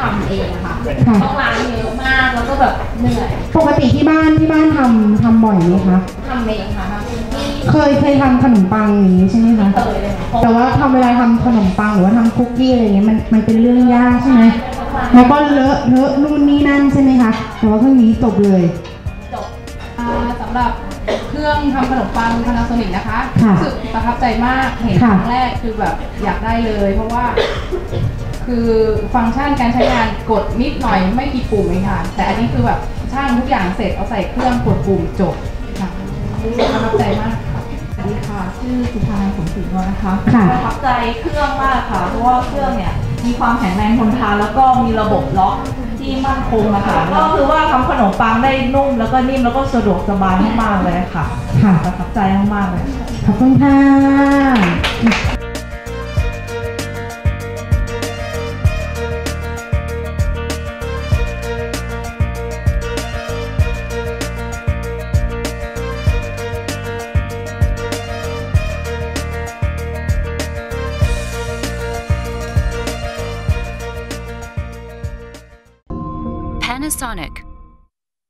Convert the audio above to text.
ทำเองอะค่ะค่ะ ต้องล้างเยอะมากแล้วก็แบบเหนื่อยปกติที่บ้านที่บ้านทำทำบ่อยไหมคะ ทำเองค่ะทำคุกกี้เคยเคยทำขนมปังอย่างนี้ใช่ไหมคะเคยเลยค่ะแต่ว่าทำเวลาทำขนมปังหรือว่าทำคุกกี้อะไรเงี้ยมันมันเป็นเรื่องยากใช่ไหมแล้วก็เลอะเลอะนู่นนี่นั่นใช่ไหมคะแต่ว่าเครื่องนี้จบเลยจบ อ่าสำหรับเครื่องทำขนมปัง Panasonic นะคะค่ะรู้สึกประทับใจมากเห็นคค่ะ รั้งแรกคือแบบอยากได้เลย เพราะว่า คือฟังก์ชันการใช้งานกดนิดหน่อยไม่กี่ปุ่มเองค่ะ แต่อันนี้คือแบบช่างทุกอย่างเสร็จเอาใส่เครื่องกดปุ่มจบค่ะประทับใจมากค่ะสวัสดีค่ะ ชื่อสุภานันท์สมศรีนวลนะคะค่ะประทับใจเครื่องมากค่ะ เพราะว่าเครื่องเนี่ยมีความแข็งแรงทนทานแล้วก็มีระบบล็อกที่มั่นคงนะคะก็คือว่าทำขนมปังได้นุ่ม แล้วก็นิ่มแล้วก็สะดวกสบายมากๆเลยค่ะ ค่ะประทับใจมากๆเลย ขอบคุณค่ะ Panasonic